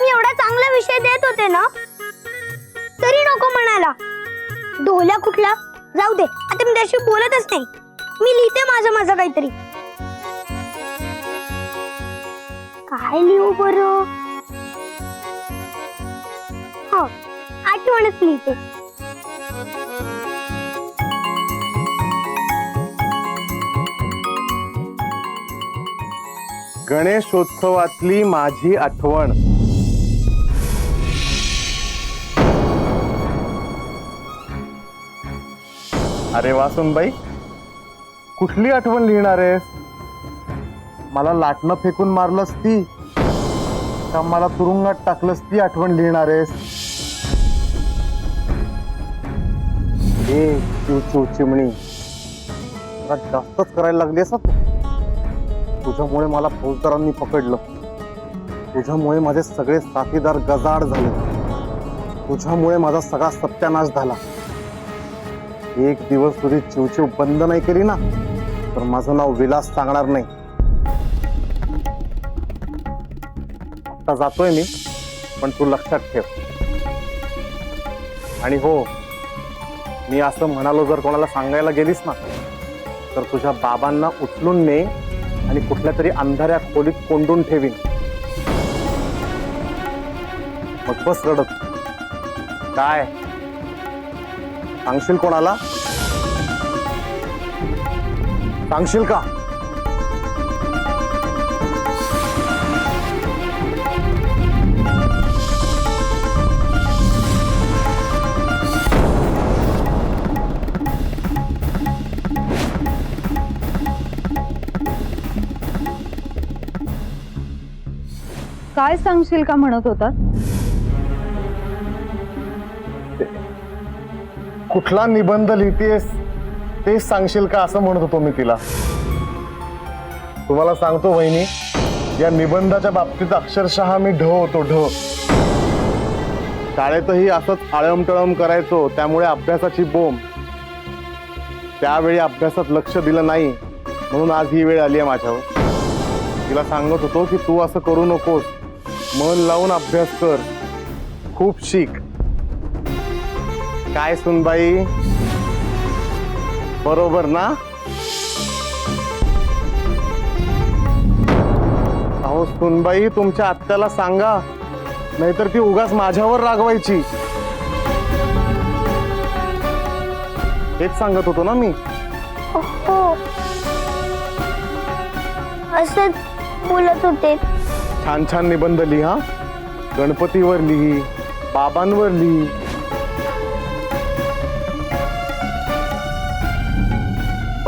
मी एवढा चांगला विषय देत होते ना तरी नको म्हणाला ढोला कुठला? जाऊ दे आता मी त्याशी बोलतच नाही. मी लिहिते माझं माझं काहीतरी. काय लिहू बर? हो, आठवणच लिहिते. गणेशोत्सवातली माझी आठवण. अरे वासूनबाई कुठली आठवण लिहिणार आहेस? मला लाटणं फेकून मारलंस ती का मला तुरुंगात टाकलंस ती आठवण लिहिणार आहेस? ए चिवचिव चिमणी. मला जास्तच करायला लागली असं तुझ्यामुळे मला फौजदारांनी पकडलं. तुझ्यामुळे माझे सगळे साथीदार गजाड झाले. तुझ्यामुळे माझा सगळा सत्यानाश झाला. एक दिवस तुझी चिवचिव बंद नाही केली ना तर माझं नाव विलास सांगणार नाही. आता जातोय मी पण तू लक्षात ठेव. आणि हो मी असं म्हणालो जर कोणाला सांगायला गेलीस ना तर तुझ्या बाबांना उचलून ने आणि कुठल्या तरी अंधाऱ्या खोलीत कोंडून ठेवीन. मग बस रडत. काय? सांगशील कोणाला? सांगशील का? काय सांगशील का म्हणत होता कुठला निबंध लिहितेस तेच सांगशील का असं म्हणत होतो मी तिला. तुम्हाला सांगतो वहिनी या निबंधाच्या बाबतीत अक्षरशः मी ढ होतो ढ शाळेतही असंच आळम टळम करायचो त्यामुळे अभ्यासाची बोंब. त्यावेळी अभ्यासात लक्ष दिलं नाही म्हणून आज ही वेळ आली आहे माझ्यावर. तिला सांगत होतो की तू असं करू नकोस मन लावून अभ्यास कर. खूप शिक. काय सुनबाई बरोबर ना? अहो सुनबाई तुमच्या आत्याला सांगा. नाहीतर ती उगाच माझ्यावर रागवायची. हेच सांगत होतो ना मी. हो. असंच बोलत होते. छान छान निबंध लिहा. गणपतीवर लिही बाबांवर लिही.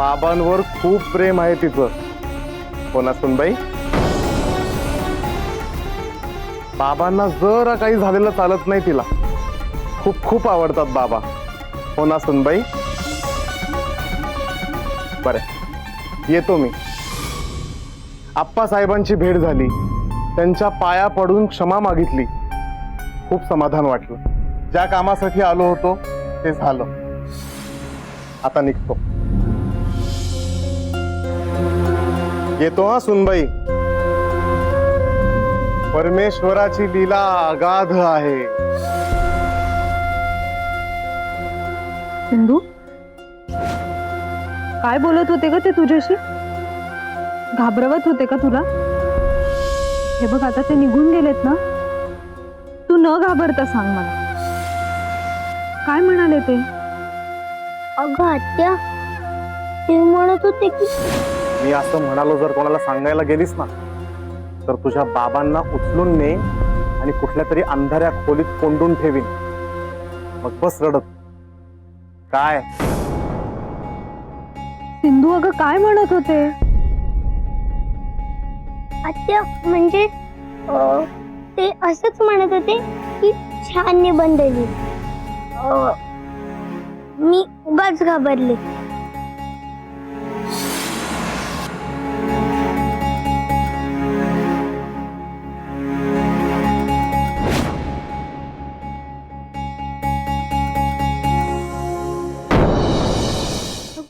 बाबांवर खूप प्रेम आहे तिचं. कोणा सुनबाई बाबांना जरा काही झालेलं चालत नाही तिला. खूप खूप आवडतात बाबा. हो ना सुनबाई बरे. येतो मी. आप्पा साहेबांची भेट झाली. त्यांच्या पाया पडून क्षमा मागितली. खूप समाधान वाटलं. ज्या कामासाठी आलो होतो ते झालं. आता निघतो. येतो हा सुनबाई. परमेश्वराची लीला अगाध आहे. सिंधू? काय बोलत होते का ते तुझ्याशी? घाबरवत होते का तुला? हे बघ आता ते निघून गेलेत ना? तू न घाबरता सांग मला. काय म्हणाले ते? अगं आत्या ते म्हणत होते की मी असं म्हणालो जर कोणाला सांगायला गेलीस ना तर तुझ्या बाबांना उचलून ने आणि कुठल्या तरी अंधाऱ्या खोलीत कोंडून ठेवीन. मग बस रडत. काय? सिंधू अगं काय म्हणत होते? आत्या म्हणजे अं, ते असंच म्हणत होते की छान निबंध लिही अं, मी उगाच घाबरले.